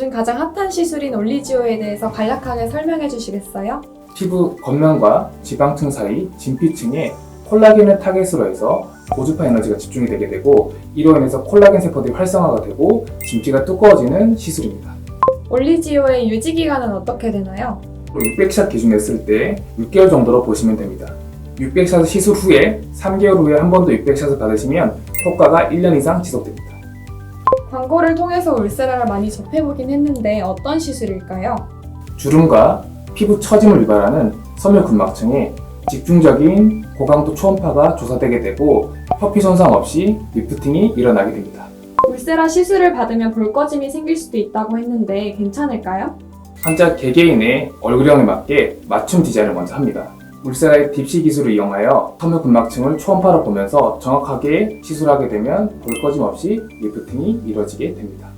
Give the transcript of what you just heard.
요즘 가장 핫한 시술인 올리지오에 대해서 간략하게 설명해 주시겠어요? 피부 겉면과 지방층 사이 진피층에 콜라겐을 타겟으로 해서 고주파 에너지가 집중이 되게 되고 이로 인해서 콜라겐 세포들이 활성화가 되고 진피가 두꺼워지는 시술입니다. 올리지오의 유지 기간은 어떻게 되나요? 600샷 기준 했을 때 6개월 정도로 보시면 됩니다. 600샷 시술 후에 3개월 후에 한 번 더 600샷을 받으시면 효과가 1년 이상 지속됩니다. 광고를 통해서 울세라를 많이 접해보긴 했는데 어떤 시술일까요? 주름과 피부 처짐을 유발하는 섬유근막층에 집중적인 고강도 초음파가 조사되게 되고 표피 손상 없이 리프팅이 일어나게 됩니다. 울세라 시술을 받으면 볼거짐이 생길 수도 있다고 했는데 괜찮을까요? 환자 개개인의 얼굴형에 맞게 맞춤 디자인을 먼저 합니다. 울세라의 딥시 기술을 이용하여 섬유 근막층을 초음파로 보면서 정확하게 시술하게 되면 볼 거짐 없이 리프팅이 이루어지게 됩니다.